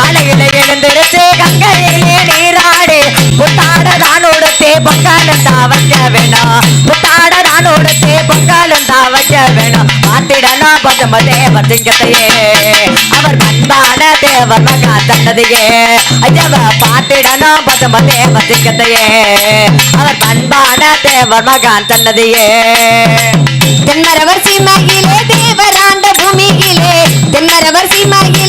காலையில எழுந்திருச்சு கங்கையிலே நீராடு. புத்தாட தான் உடுத்தே பொங்காலும் தான் வேணாம். புத்தாட தான் உடுத்தே பொங்காலும் தான் வேணாம். பார்த்திடலாம் பார்த்திடணும் பசும தேவர் சிங்கத்தையே. அவர் பண்பான தேவர் மகா தன்னதையே ஐயவ பார்த்திடலாம் பசும தேவர் சிங்கத்தையே. அவர் பண்பான தேவர் மகான் தன்னதையே தென்னரவர் சீமையிலே தேவராண்ட பூமியிலே. தென்னரவர் சீமையிலே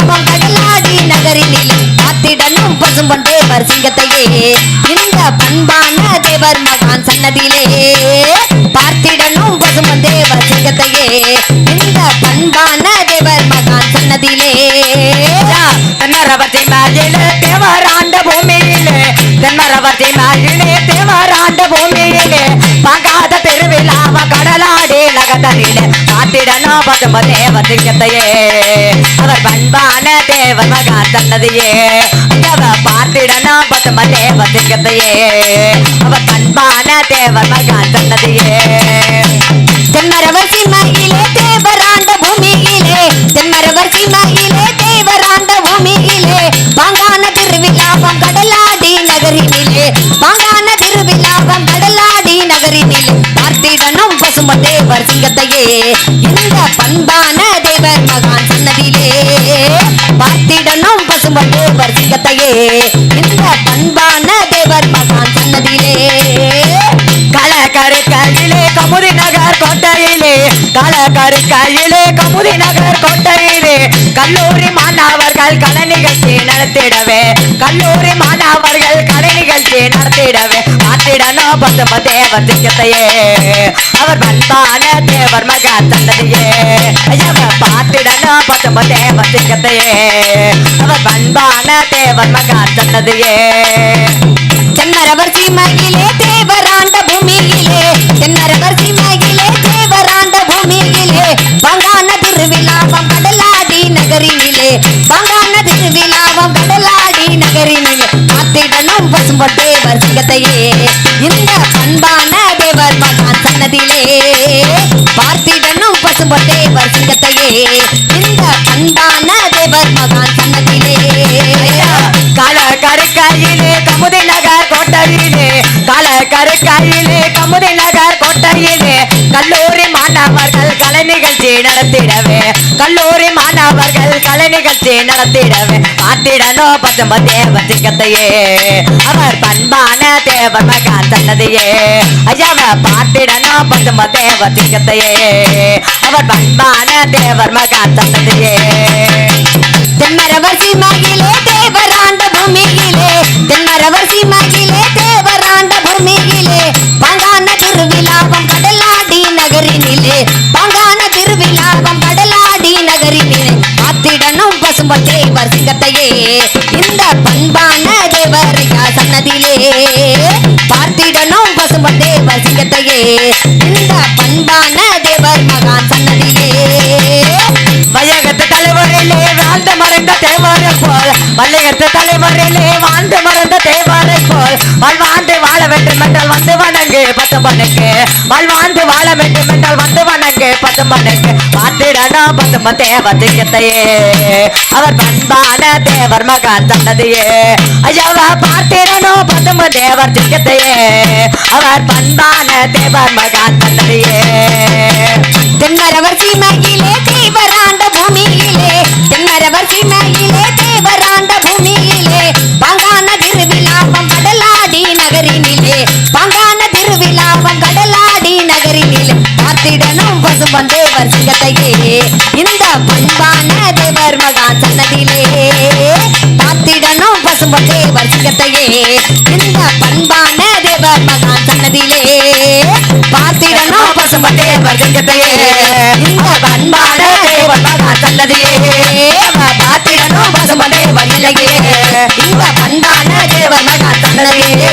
திருவிழாவம் கடலாடி நகரினிலே காத்திடனும் பசும்பொன் தேவர் சிங்கத்தையே இந்த பண்பான தேவர் மகான் சன்னதியிலே பார்த்திடனும் பசும்பொன் தேவர் சிங்கத்தையே இந்த பண்பான தேவர் மகான் சன்னதியிலே. தென்னரவத்தி மேலே தேவராண்ட பூமியிலே. தென்னரவத்தி மேலே தேவராண்ட பூமியிலே. பங்காத திருவிழாவ நகதனிலே காத்திடணும் பசும தேவ சிங்கத்தையே அவர் பண்பான தேவர் மகா சன்னதியே அவ பார்த்திடணும் பசும தேவ சிங்கத்தையே அவர் பண்பான தேவர் மகா சன்னதியே தென்மரவர் சீமையிலே தேவராண்ட பூமியிலே. தென்மரவர் சீமையிலே தேவராண்ட பூமியிலே. பாங்கான திருவிழாவம் கடலாடி நகரினிலே. பாங்கான திருவிழாவம் கடலாடி நகரினிலே. பார்த்திடனும் பசும தேவர் சிங்கத்தையே. இந்த பண்பான தேவர் மகான் சன்னதியிலே பார்த்திடனும் பசும தேவர் சிங்கத்தையே. இந்த பண்பான தேவர் மகான் சன்னதியிலே கலக்கரு கையிலே கமுதி நகர் கோட்டையிலே. கலக்கரு கையிலே கமுதி நகர் கோட்டையிலே. கல்லூரி மாணவர் மாணவர்கள் கலை நிகழ்ச்சி நடத்திடவே. கல்லூரி மாணவர்கள் கலை நிகழ்ச்சி நடத்திடவே. மாற்றிடணும் பசும தேவர் திங்கத்தையே அவர் பண்பான தேவர் மகா தந்ததையே. ஐயவர் பார்த்திடணும் பசும தேவர் திங்கத்தையே அவர் பண்பான தேவர் மகா தந்ததையே. தென்னரவர் சீமையிலே தேவர் கமுதி நகர் கோட்டையிலே கால கருக்கையிலே கமுதி நகர் கோட்டையிலே கல்லூரி மாணவர்கள் கலை நிகழ்ச்சி நடத்திடவே. கல்லூரி மாணவர்கள் கலை நிகழ்ச்சி நடத்திடவே. பார்த்திடனோ பசும தேவ சிங்கத்தையே அவர் பண்பான தேவர் மகான் தன்னதையே ஐயாவ பார்த்திடனோ பசும தேவ சிங்கத்தையே அவர் பண்பான தேவர் மகான் தன்னதையே தென்மரவர் சீமையிலே தேவராண்ட பூமியே தேவர் இந்த பண்பான தேவரையா சன்னதியிலே பார்த்திடனும் பசும்பொன் தேவ சிங்கத்தையே இந்த பண்பான தேவர் மகான் சன்னதியிலே. வையகத்து தலைவரிலே வாழ்ந்து மறைந்த தேவரை போல் வள்ளியத்து தலைவரிலே வாழ்ந்து மறைந்த தேவரை போல் வாழ்வாண்டு வாழ வேண்டும் என்றால் வந்து வணங்கு பத்து மணிக்கு வாழ்வாண்டு வாழ வேண்டும் என்றால் வந்து வணங்கு பத்து மணிக்கு பார்த்திடணும் பத்தும தேவ திங்கத்தையே அவர் பண்பான தேவர் மகான் தன்னதையே ஐயாவா பார்த்திடணும் பத்தும தேவர் திங்கத்தையே அவர் பண்பான தேவர் மகான் தன்னதையே தென்னரவர் சீமையிலே தேவராண்ட பூமியிலே. தென்னரவர் சீமையிலே பார்த்திடனும் தேவர் சிங்கத்தையே இந்த பண்பான தேவர் மகான் சன்னதியிலே. பார்த்திடணும் பசும்பொன் தேவர் சிங்கத்தையே இந்த பண்பான தேவர் மகான் சன்னதியிலே. பார்த்திடணும் பசும்பொன் தேவர் சிங்கத்தையே இந்த பண்பான தேவர் மகான் சன்னதியே பார்த்திடணும் பசும்பொன் தேவர் நிலையே இந்த பண்பான தேவர் மகான் சன்னதியே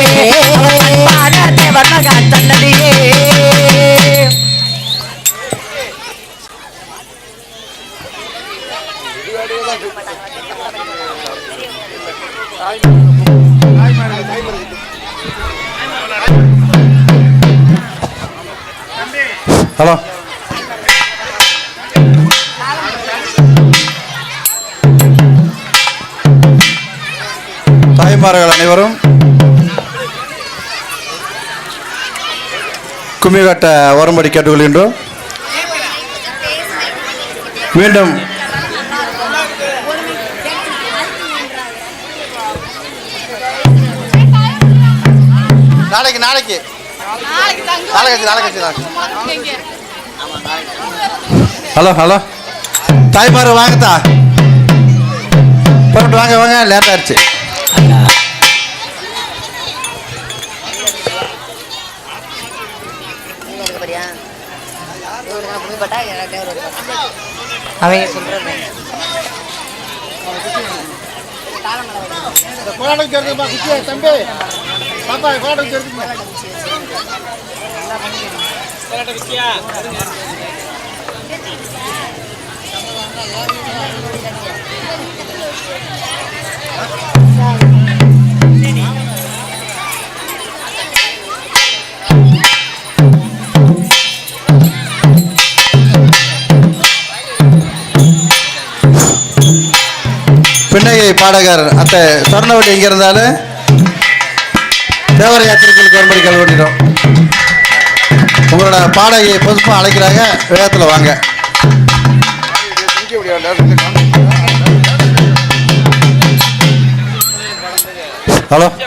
ஹலோ. தாய்மார்கள் அனைவரும் கும்மி கட்ட வரும்படி கேட்டுக்கொள்கின்றோம் மீண்டும் நாளைக்கு நாளைக்கு. நாளைக்கு நாளைக்கு நாளைக்கு ஹலோ ஹலோ. தாய்மார் வாங்கத்தா. போட்டு வாங்க வாங்க. லேட் ஆயிடுச்சு. அவங்க சொல்றது. பின்னகை பாடகர் அத்தை சொர்ணவள்ளி எங்கே இருந்தாலும் தேவர யாத்திரைகளுக்கு வரும்படி கல்வெட்டிடும் உங்களோட பாடகையை புதுப்பாக அழைக்கிறாங்க. வேகத்தில் வாங்க. ஹலோ.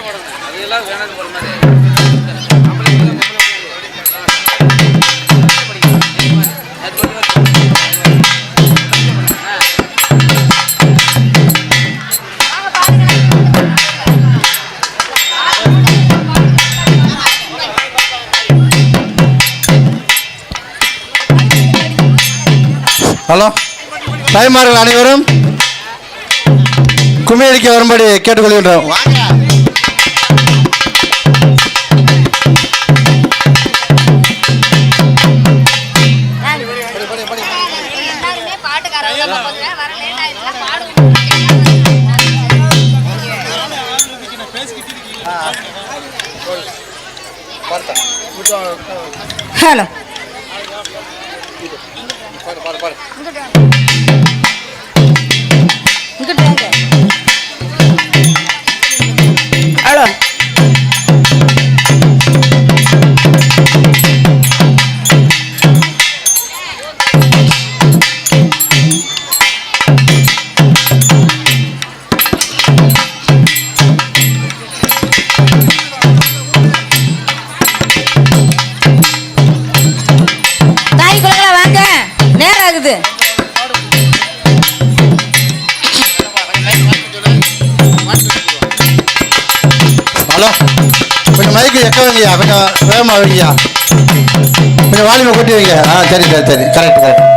ஹலோ தாய்மார்கள் அனைவரும் கும்மி அடிக்க வரும்படி கேட்டுக்கொள்கின்றோம் ஹலோ பாரு பாரு பாரு. Hello hello. கொஞ்சம் மைக்கு எக்க வைங்கய்யா. கொஞ்சம் வேகமாக வைங்கய்யா. கொஞ்சம் வாலிமை கூட்டி வைங்க. ஆ சரி சரி சரி. கரெக்ட் கரெக்ட்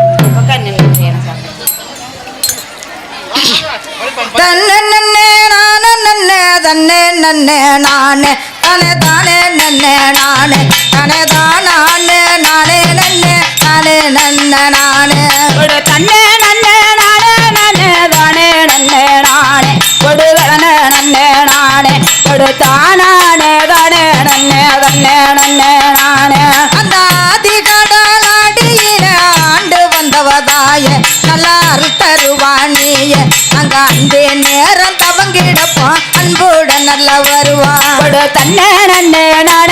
தன்னே நன்னே நானே நன்னே தன்னே நன்னே நானே. தானே தானே நன்னே நானே. தானே தானே நானே நன்னே. தானே நன்ன நானே. தன்னே நன்னே நானே நன்னே தானே நன்னே. நானே தானே நன்னே தன்னே நன்னே நானே அந்த ஆதி கடலாடியில ஆண்டு வந்தவதாய நல்லா அருள் அங்க நேரம் தவங்கிடப்போம் அன்புடன் நல்ல வருவா தன்னே நன்னே நன்னே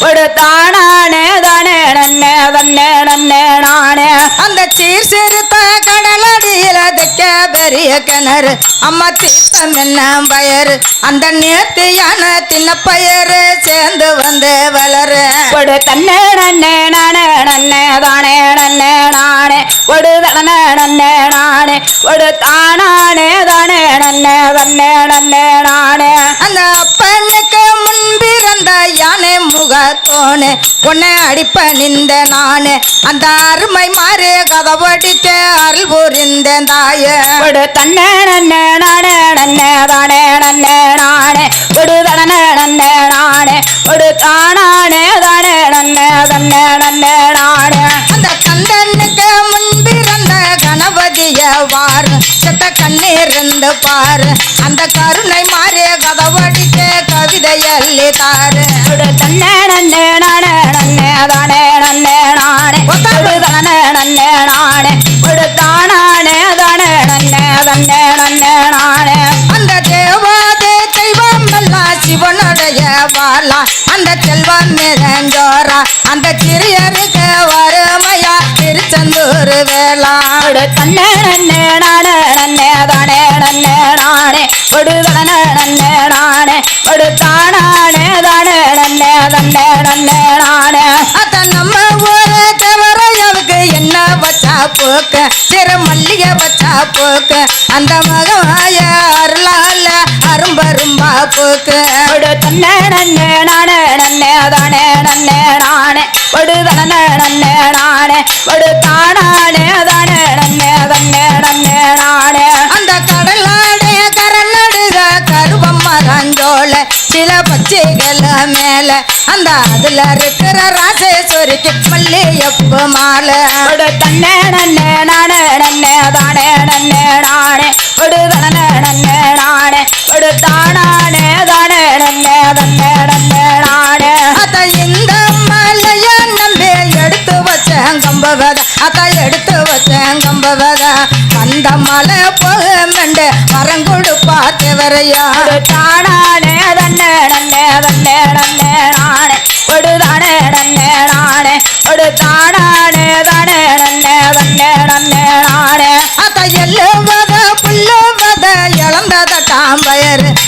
தானானே தானே நன்னே தன்னே நன்னே நானே. அந்த சீர் சிறுத்த கடலடியில தைக்க பெரிய கிணறு. அம்மா தீர்த்தம் என்ன பயரு அந்த நேர்த்தியான தின்ன பயரு சேர்ந்து வந்து வளரு. ஒரு தன்னே நன்னே நானே நன்னே தானே நன்னே நானே. ஒரு தனே நன்னே நானே. ஒரு தானானே தானே நன்னே தன்னே நன்னே நானே. அந்த போன உன்னை அடிப்ப நின்ற நானு. அந்த அருமை மாறு கதவடிக்க அருள் புரிந்த தாய. ஒரு தன்ன நன்ன நானே நன்ன தானே நன்ன நானே. ஒரு தடன நன்ன நானே. ஒரு தானானே தானே நன்ன தன்ன நன்ன நானே. அந்த கருணை மாறிய கதவடிக்க கவிதையல்லி தாரு. ஒரு தன்ன நானே நன்னே தானே நன்னே நானே. கொடு தானே நன்னே நானே. கொடு தானே நன்னே தன்னே நன்னே நானே. அந்த தேவாதே தெய்வம் எல்லாம் சிவனுடைய பாலா அந்த செல்வம் நிறைஞ்சோரா. அந்த சிறியருக்கு வறுமையா திருச்செந்தூர் வேளா. தன்னே நன்னே நானே நன்னே தானே நன்னே நானே. நன்னே நானே. தானே நன்னே தன்னே நன்னே நானே. அத நம்ம ஊரு தேவரையாவுக்கு என்ன வச்சா போக்கு? சிறு மல்லிகை வச்சா போக்கு? அந்த மகவாய அருளால அரும்பரும்பா போக்கு. தன்னே நன்னே நானே நன்னே தானே நன்னே நானே. கொடு தனனே நன்னே நானே. கொடு தானானே தானே நன்னே தன்னே நன்னே நானே. சில பச்சைகள் மேல அந்த அதுல இருக்கிற ராசேஸ்வரிக்கு மல்லியப்பு மாலை. கொடு தன்னே நன்னே நானே நன்னே தானே நன்னே நானே. கொடு தனனே நன்னே நானே. கொடு தானானே தானே நன்னே தன்னே நன்னே நானே. அத இந்த மலைய நம்பி எடுத்து வச்சேன் கம்பவத அத எடுத்து வச்சேன் கம்பவத. அந்த மலை போகமெண்டு வரம் கொடுப்பா தேவரையா தானானே தன்னே நன்னே தன்னே நன்னே நானே. கொடு தானே நன்னே நானே. கொடு தானானே தானே நன்னே தன்னே நன்னே நானே. அத எல்லுவத புல்லுவத இழந்ததட்டாம் பயரு அம்மா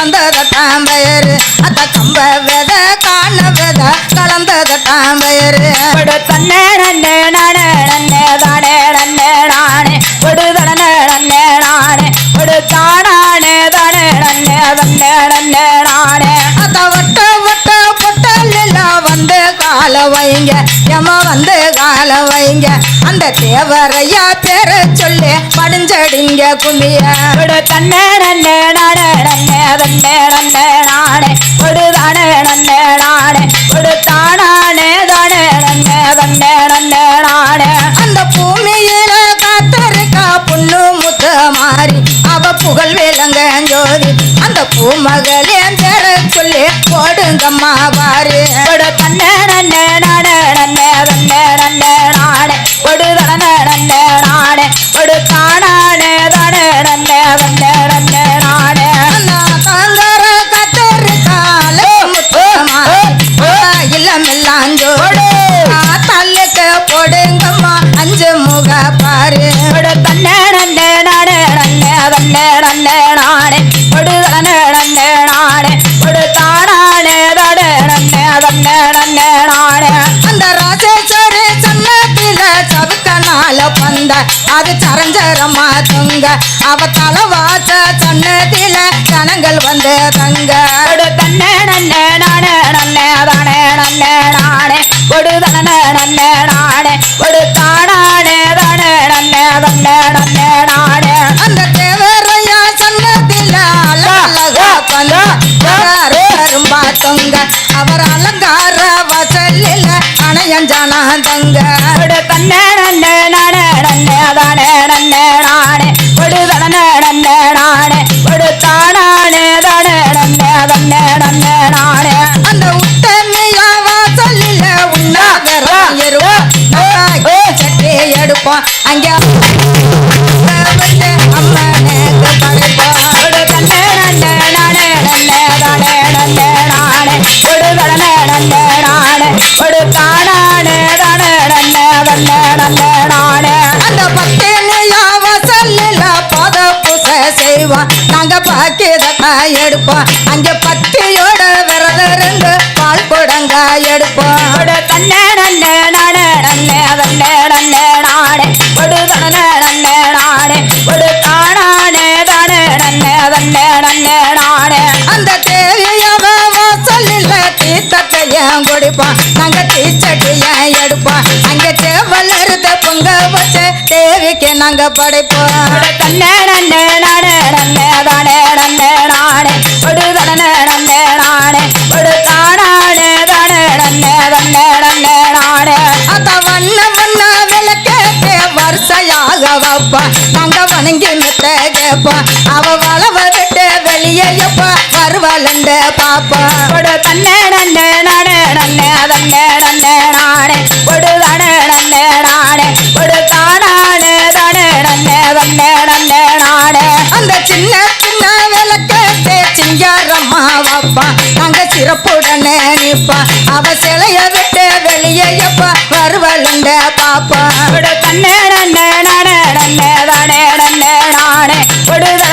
இழந்ததட்டாம் பயரு அத கம்ப வித காண வித கலந்ததட்டாம் பயரு கொடு தன்னே நன்னே நானே நன்னே தானே நன்னே நானே. கொடு தனனே நன்னே நானே கொடு தானானே தானே நன்னே தன்னே நன்னே நானே. அத வட்ட கால வைங்க எம வந்து கால வைங்க அந்த தேவரையா பேர சொல்லி. படிஞ்சடிங்க குமிய. கொடு தன்னே நன்னே நானே நன்னே தன்னே நன்னே நானே கொடு தானே நன்னே நானே கொடு தானானே தானே நன்னே தன்னே நன்னே நானே அந்த பூமியில காத்தருக்கா புண்ணு முத்த மாறி. அவ புகழ் விளங்க ஜோதி. அந்த பூமகளே பேர சொல்லி போடுங்கம்மா வாரு கொடு தன்னே நன்னே நானே நன்னே தன்னே நன்னே நானே கொடு தனனே நன்னே நானே கொடு தானானே தானே நன்னே தன்னே நன்னே நானே தொங்க. அவ தலவாச சன்னதில ஜனங்கள் வந்து தங்க. தன்னே நன்னே நானே நன்னே தானே நன்னே நானே. கொடு தனனே நன்னே நானே. கொடு தானானே தானே நன்னே தன்னே நன்னே நானே. அந்த தேவரையா சன்னதில அழகா பந்த கரும்பா தொங்க. அவர் அலங்கார அணையஞ்சானா தங்க கொடு தன்னே நன்னே நானே நன்னே தானே நன்னே நானே கொடு தனனே நன்னே நானே கொடு தானானே தானே நன்னே தன்னே நன்னே நானே அந்த உத்தமையா வாசலில உண்ணாகரம் இருப்போம் சட்டை எடுப்போம் அங்க வந்து படைப்போம் கொடு தன்னே நாங்க பாக்கியதா எடுப்போம். அங்க பத்தியோட விரதம் இருந்து பால் குடங்க எடுப்போம். கொடு தன்னே நன்னே நானே நன்னே தன்னே நன்னே நன்னே நன்னே நன்னே நானே அந்த தேவியவ வாசலில் தீர்த்தத்தையும் குடிப்போம் நாங்க தீச்சட்டியும் எடுப்போம் அங்க தேவல் இருந்த பொங்க வச்சு தேவிக்கு நாங்க படைப்போம். கொடு நன்னே நானே நன்னே தானே நன்னே நானே கொடு தனனே நன்னே நானே தானே நன்னே தன்னே நன்னே நானே வைப்போம் நாங்க வணங்கி மெத்த கேட்போம் அவ வளவ விட்டு வெளியே எப்ப? வருவா வருவாளண்ட பாப்பா. கொடு தன்னே நன்னே நானே நன்னே தன்னே நன்னே நானே கொடு தானே நன்னே நானே கொடு தானானே தானே நன்னே தன்னே நன்னே நானே அந்த சின்ன சின்ன விளக்கத்தை சிங்காரம்மா வாப்பா? நாங்க சிறப்புடனே நிப்பா. அவ சிலைய விட்டு வெளியே எப்ப? வருவாளுண்ட பாப்பா. கொடு தன்னே நன்னே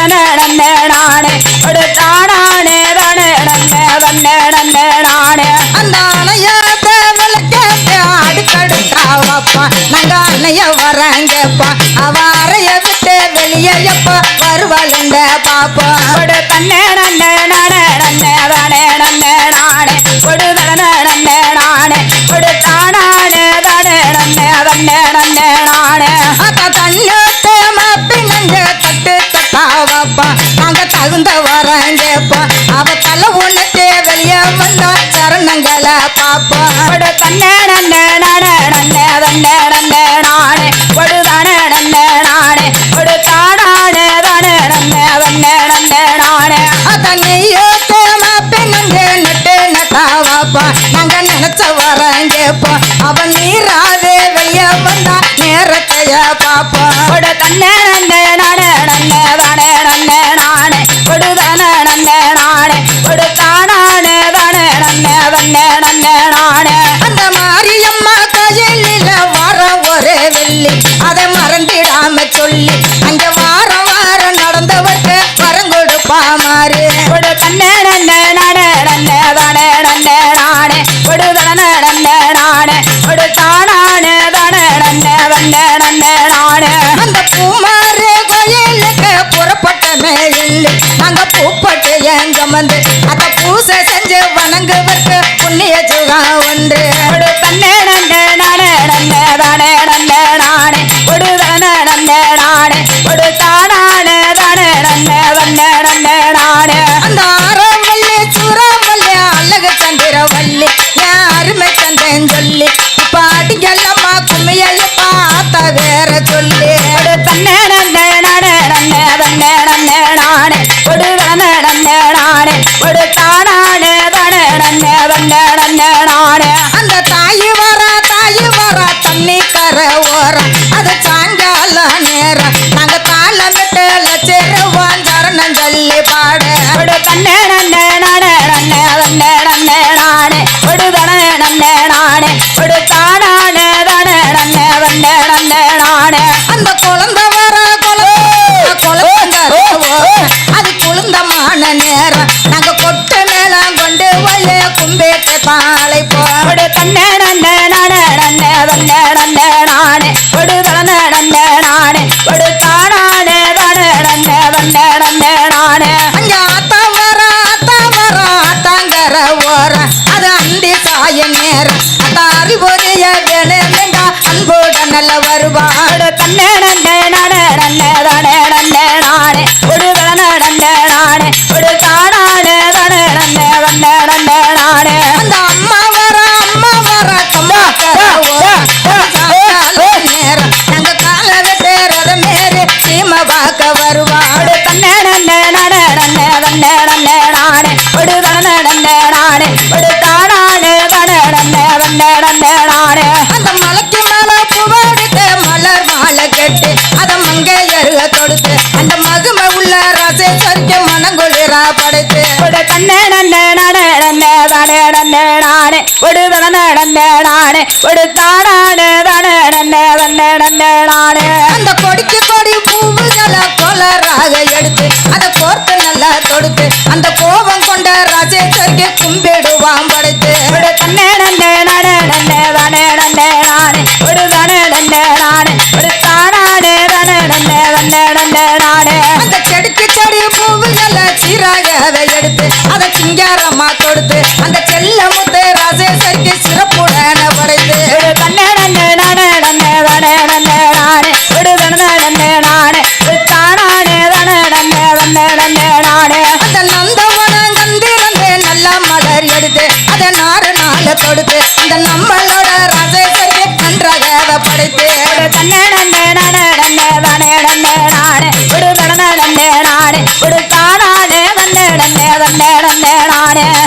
தானே நானே தானானே தானே நன்னே தன்னே நன்னே நானே அந்த அணையாத விளக்கத்தை அடுக்கடுக்கா வாப்பா நாங்க அணைய வரங்கப்பா. அவ அறைய விட்டு வெளியே எப்ப வருவாளுண்ட பாப்பா. கொடு தன்னே நன்னே நானே நன்னே தானே நன்னே நானே கொடு தானே நன்னே நானே கொடு தானானே தானே நன்னே தன்னே நன்னே தகுந்த வரங்கப்பா அவ தலை உனக்கு வெளியே வந்தா சரணங்களை பாப்பா. கொடு தன்னே நன்னே நானே நன்னே தன்னே நன்னே நானே. கொடு தானே நன்னே நானே. கொடு தானானே தானே நன்னே தன்னே நன்னே நானே. அத நீயோத்து மாப்பி நங்க நட்டு நட்டாவப்பா. நாங்க நினைச்ச வரங்கப்பா அவ நீராவே வெளியே வந்தா நேரத்தைய பாப்பா. கொடு தன்னே நன்னே நானே நன்னே தானே நன்னே நானே கொடு தானே நன்னே நானே. கொடு தானானே தானே நன்னே தன்னே நன்னே நானே. அந்த மாரியம்மா கோயிலில வர ஒரே வெள்ளி. அதை மறந்திடாம சொல்லி அங்க வார வாரம் நடந்தவர்க்கு வரம் கொடுப்பா மாறு. கொடு தன்னே நன்னே நானே நன்னே தானே நன்னே நானே. கொடு தானே நன்னே நானே. கொடு தானானே தானே நன்னே தன்னே நன்னே நானே. அந்த பூமாறு இல்லை பூப்பட்டு எங்க வந்து அத பூசை செஞ்சு வணங்குவதற்கு புண்ணிய சுகா ஒன்று கொடு தன்னே நன்னே நானே நன்னே தானே நன்னே நானே. கொடு தானே நன்னே நானே. தானே நன்னே தன்னே நன்னே நானே. நன்னே தன்னே நன்னே நானே கொடு தானே தானானே தானே நன்னே அந்த மலைக்கு மேல புவடித்து மலர் மாலை கெட்டு அத மங்கையருக தொடுத்து அந்த மகும உள்ள ரசேஸ்வரிக்கு மனங்குளிரா படைத்து. கொடு தன்னே நானே தானே நன்னே நானே கொடு தானே நன்னே தன்னே நன்னே நானே அந்த கொடிக்கு கொடி பூவுகளை கொலராக எடுத்து அதை கோர்த்து நல்லா தொடுத்து அந்த கோபம் கொண்ட ராஜேஸ்வரிக்கு கும்பிடுவான் படைத்து. தன்னே நன்னே தானே நன்னே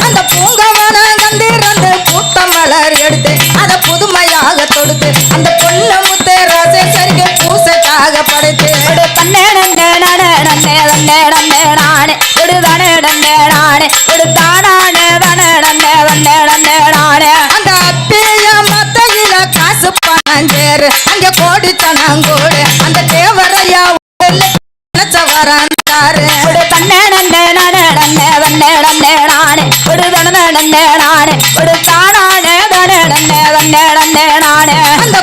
அந்த பூங்கவன கந்திரந்து பூத்த மலர் எடுத்து அத புதுமையாக தொடுத்து அந்த பொண்ணு முத்து ராசேஸ்வரிக்கு பூசைக்காக படைத்து ஒரு தன்னே நானே நன்னே நன்னே நானே ஒரு தானே நானே ஒரு தானானே தானே நன்னே நன்னே நானே அந்த அப்பிய மத்தையில காசு பணஞ்சேரு அங்க கோடித்தனங்கோடு அந்த தேவரையா வராந்தாரு ஒரு தன்னே நன்னே நானே நன்னே நன்னே நன்னே நானே. ஒரு தனனே நன்னே நானே. ஒரு தானானே தானே நன்னே நன்னே நானே. அந்த